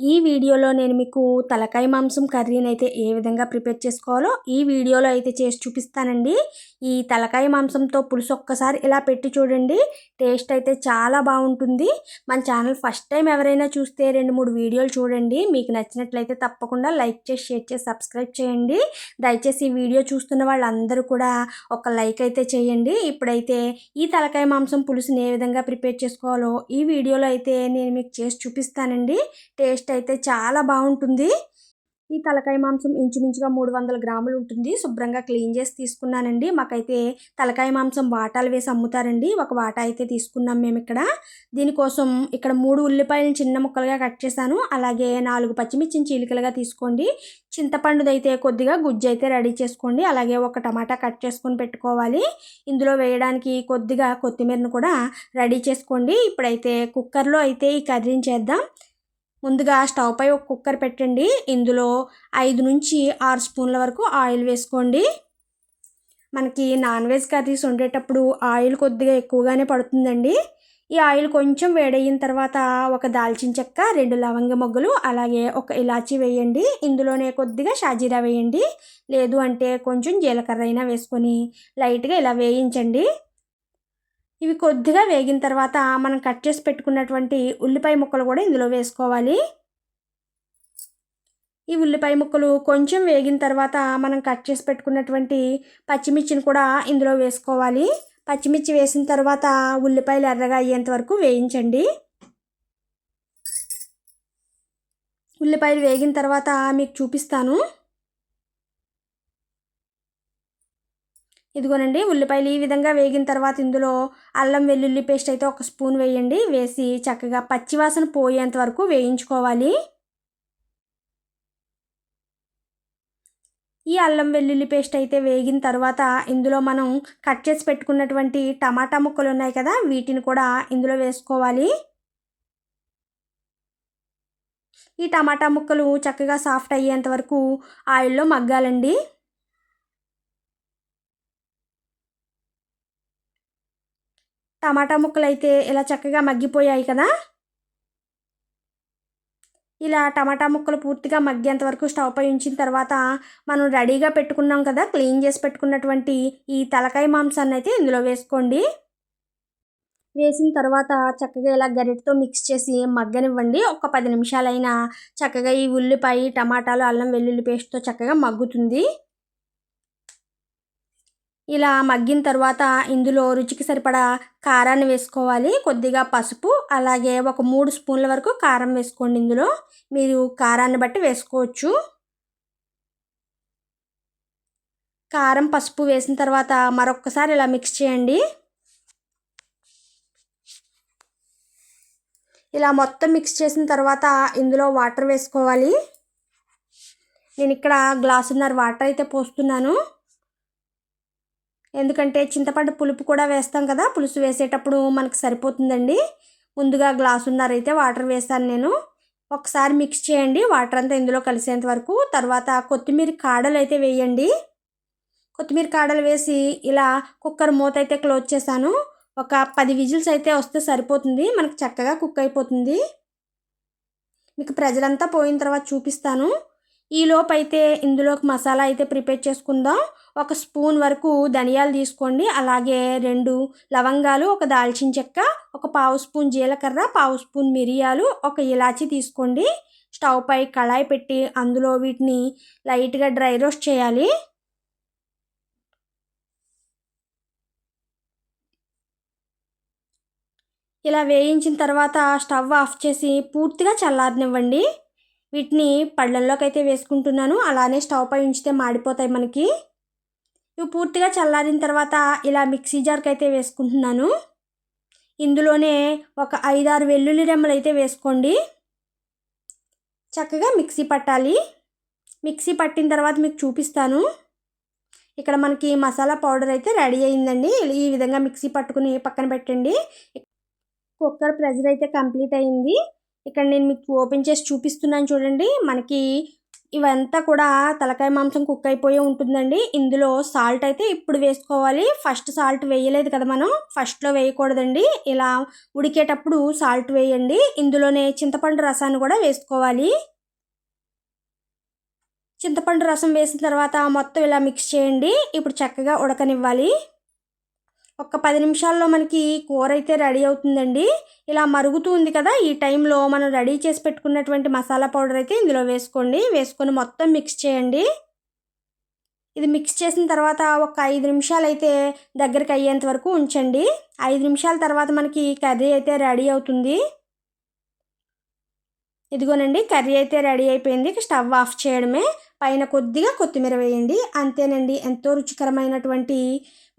ఈ వీడియోలో నేను మీకు తలకాయ మాంసం కర్రీని అయితే ఏ విధంగా ప్రిపేర్ చేసుకోవాలో ఈ వీడియోలో అయితే చేసి చూపిస్తానండి. ఈ తలకాయ మాంసంతో పులుసు ఒక్కసారి ఇలా పెట్టి చూడండి. టేస్ట్ అయితే చాలా బాగుంటుంది. మన ఛానల్ ఫస్ట్ టైం ఎవరైనా చూస్తే రెండు మూడు వీడియోలు చూడండి. మీకు నచ్చినట్లయితే తప్పకుండా లైక్ చేసి షేర్ చేసి సబ్స్క్రైబ్ చేయండి. దయచేసి ఈ వీడియో చూస్తున్న వాళ్ళందరూ కూడా ఒక లైక్ అయితే చేయండి. ఇప్పుడైతే ఈ తలకాయ మాంసం పులుసుని ఏ విధంగా ప్రిపేర్ చేసుకోవాలో ఈ వీడియోలో అయితే నేను మీకు చేసి చూపిస్తానండి. టేస్ట్ అయితే చాలా బాగుంటుంది. ఈ తలకాయ మాంసం ఇంచుమించుగా మూడు వందల గ్రాములు ఉంటుంది. శుభ్రంగా క్లీన్ చేసి తీసుకున్నానండి. మాకైతే తలకాయ మాంసం వాటాలు వేసి అమ్ముతారండి. ఒక వాటా అయితే తీసుకున్నాం మేము ఇక్కడ దీనికోసం ఇక్కడ మూడు ఉల్లిపాయలను చిన్న ముక్కలుగా కట్ చేశాను. అలాగే నాలుగు పచ్చిమిర్చిని చీలికలుగా తీసుకోండి. చింతపండుదైతే కొద్దిగా గుజ్జు అయితే రెడీ చేసుకోండి. అలాగే ఒక టమాటా కట్ చేసుకొని పెట్టుకోవాలి. ఇందులో వేయడానికి కొద్దిగా కొత్తిమీరను కూడా రెడీ చేసుకోండి. ఇప్పుడైతే కుక్కర్లో అయితే ఈ కర్రీని చేద్దాం. ముందుగా స్టవ్ పై ఒక కుక్కర్ పెట్టండి. ఇందులో ఐదు నుంచి ఆరు స్పూన్ల వరకు ఆయిల్ వేసుకోండి. మనకి నాన్ వెజ్ కర్రీస్ వండేటప్పుడు ఆయిల్ కొద్దిగా ఎక్కువగానే పడుతుందండి. ఈ ఆయిల్ కొంచెం వేడయిన తర్వాత ఒక దాల్చిన చెక్క రెండు లవంగ మొగ్గలు అలాగే ఒక ఇలాచీ వేయండి. ఇందులోనే కొద్దిగా షాజీరా వేయండి. లేదు అంటే కొంచెం జీలకర్ర అయినా వేసుకొని లైట్గా ఇలా వేయించండి. ఇవి కొద్దిగా వేగిన తర్వాత మనం కట్ చేసి పెట్టుకున్నటువంటి ఉల్లిపాయ ముక్కలు కూడా ఇందులో వేసుకోవాలి. ఈ ఉల్లిపాయ ముక్కలు కొంచెం వేగిన తర్వాత మనం కట్ చేసి పెట్టుకున్నటువంటి పచ్చిమిర్చిని కూడా ఇందులో వేసుకోవాలి. పచ్చిమిర్చి వేసిన తర్వాత ఉల్లిపాయలు ఎర్రగా అయ్యేంత వరకు వేయించండి. ఉల్లిపాయలు వేగిన తర్వాత మీకు చూపిస్తాను. ఇదిగోనండి ఉల్లిపాయలు ఈ విధంగా వేగిన తర్వాత ఇందులో అల్లం వెల్లుల్లి పేస్ట్ అయితే ఒక స్పూన్ వేయండి. వేసి చక్కగా పచ్చివాసన పోయేంత వరకు వేయించుకోవాలి. ఈ అల్లం వెల్లుల్లి పేస్ట్ అయితే వేగిన తర్వాత ఇందులో మనం కట్ చేసి పెట్టుకున్నటువంటి టమాటా ముక్కలు ఉన్నాయి కదా వీటిని కూడా ఇందులో వేసుకోవాలి. ఈ టమాటా ముక్కలు చక్కగా సాఫ్ట్ అయ్యేంత వరకు ఆయిల్లో మగ్గాలండి. టమాటా ముక్కలు అయితే ఇలా చక్కగా మగ్గిపోయాయి కదా? ఇలా టమాటా ముక్కలు పూర్తిగా మగ్గేంత వరకు స్టవ్ పై ఉంచిన తర్వాత మనం రెడీగా పెట్టుకున్నాం కదా క్లీన్ చేసి పెట్టుకున్నటువంటి ఈ తలకాయ మాంసాన్ని అయితే ఇందులో వేసుకోండి. వేసిన తర్వాత చక్కగా ఇలా గరిటతో మిక్స్ చేసి మగ్గనివ్వండి. ఒక పది నిమిషాలైనా చక్కగా ఈ ఉల్లిపాయ టమాటాలు అల్లం వెల్లుల్లి పేస్ట్తో చక్కగా మగ్గుతుంది. ఇలా మగ్గిన తర్వాత ఇందులో రుచికి సరిపడా కారాన్ని వేసుకోవాలి. కొద్దిగా పసుపు అలాగే ఒక మూడు స్పూన్ల వరకు కారం వేసుకోండి ఇందులో. మీరు కారాన్ని బట్టి వేసుకోవచ్చు. కారం పసుపు వేసిన తర్వాత మరొకసారి ఇలా మిక్స్ చేయండి. ఇలా మొత్తం మిక్స్ చేసిన తర్వాత ఇందులో వాటర్ వేసుకోవాలి. నేను ఇక్కడ గ్లాసున్నర వాటర్ అయితే పోస్తున్నాను. ఎందుకంటే చింతపండు పులుపు కూడా వేస్తాం కదా పులుసు వేసేటప్పుడు మనకు సరిపోతుందండి. ముందుగా గ్లాసున్నర అయితే వాటర్ వేస్తాను నేను. ఒకసారి మిక్స్ చేయండి వాటర్ అంతా ఇందులో కలిసేంత వరకు. తర్వాత కొత్తిమీర కాడలు అయితే వేయండి. కొత్తిమీర కాడలు వేసి ఇలా కుక్కర్ మూత అయితే క్లోజ్ చేశాను. ఒక పది విజిల్స్ అయితే వస్తే సరిపోతుంది. మనకు చక్కగా కుక్ అయిపోతుంది. మీకు ప్రజలంతా పోయిన తర్వాత చూపిస్తాను. ఈలోపు అయితే ఇందులోకి మసాలా అయితే ప్రిపేర్ చేసుకుందాం. ఒక స్పూన్ వరకు ధనియాలు తీసుకోండి. అలాగే రెండు లవంగాలు ఒక దాల్చిన చెక్క ఒక పావు స్పూన్ జీలకర్ర పావు స్పూన్ మిరియాలు ఒక ఇలాచి తీసుకోండి. స్టవ్ పై కళాయి పెట్టి అందులో వీటిని లైట్గా డ్రై రోస్ట్ చేయాలి. ఇలా వేయించిన తర్వాత స్టవ్ ఆఫ్ చేసి పూర్తిగా చల్లారనివ్వండి. వీటిని పళ్ళల్లోకి అయితే వేసుకుంటున్నాను. అలానే స్టవ్ పై ఉంచితే మాడిపోతాయి మనకి. ఇవి పూర్తిగా చల్లారిన తర్వాత ఇలా మిక్సీ జార్కి అయితే వేసుకుంటున్నాను. ఇందులోనే ఒక ఐదారు వెల్లుల్లి రెమ్మలు అయితే వేసుకోండి. చక్కగా మిక్సీ పట్టాలి. మిక్సీ పట్టిన తర్వాత మీకు చూపిస్తాను. ఇక్కడ మనకి మసాలా పౌడర్ అయితే రెడీ అయిందండి. ఈ విధంగా మిక్సీ పట్టుకుని పక్కన పెట్టండి. కుక్కర్ ప్రెజర్ అయితే కంప్లీట్ అయింది. ఇక్కడ నేను మీకు ఓపెన్ చేసి చూపిస్తున్నాను చూడండి. మనకి ఇవంతా కూడా తలకాయ మాంసం కుక్ అయిపోయి ఉంటుందండి. ఇందులో సాల్ట్ అయితే ఇప్పుడు వేసుకోవాలి. ఫస్ట్ సాల్ట్ వేయలేదు కదా మనం. ఫస్ట్లో వేయకూడదండి. ఇలా ఉడికేటప్పుడు సాల్ట్ వేయండి. ఇందులోనే చింతపండు రసాన్ని కూడా వేసుకోవాలి. చింతపండు రసం వేసిన తర్వాత మొత్తం ఇలా మిక్స్ చేయండి. ఇప్పుడు చక్కగా ఉడకనివ్వాలి. ఒక పది నిమిషాల్లో మనకి కూర అయితే రెడీ అవుతుందండి. ఇలా మరుగుతూ ఉంది కదా ఈ టైంలో మనం రెడీ చేసి పెట్టుకున్నటువంటి మసాలా పౌడర్ అయితే ఇందులో వేసుకోండి. వేసుకొని మొత్తం మిక్స్ చేయండి. ఇది మిక్స్ చేసిన తర్వాత ఒక ఐదు నిమిషాలు అయితే దగ్గరికి అయ్యేంత వరకు ఉంచండి. ఐదు నిమిషాల తర్వాత మనకి కర్రీ అయితే రెడీ అవుతుంది. ఇదిగోనండి కర్రీ అయితే రెడీ అయిపోయింది. స్టవ్ ఆఫ్ చేయడమే. పైన కొద్దిగా కొత్తిమీర వేయండి. అంతేనండి ఎంతో రుచికరమైనటువంటి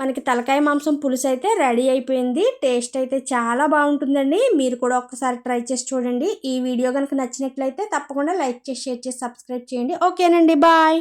మనకి తలకాయ మాంసం పులుసు అయితే రెడీ అయిపోయింది. టేస్ట్ అయితే చాలా బాగుంటుందండి. మీరు కూడా ఒక్కసారి ట్రై చేసి చూడండి. ఈ వీడియో కనుక నచ్చినట్లయితే తప్పకుండా లైక్ చేసి షేర్ చేసి సబ్స్క్రైబ్ చేయండి. ఓకేనండి బాయ్.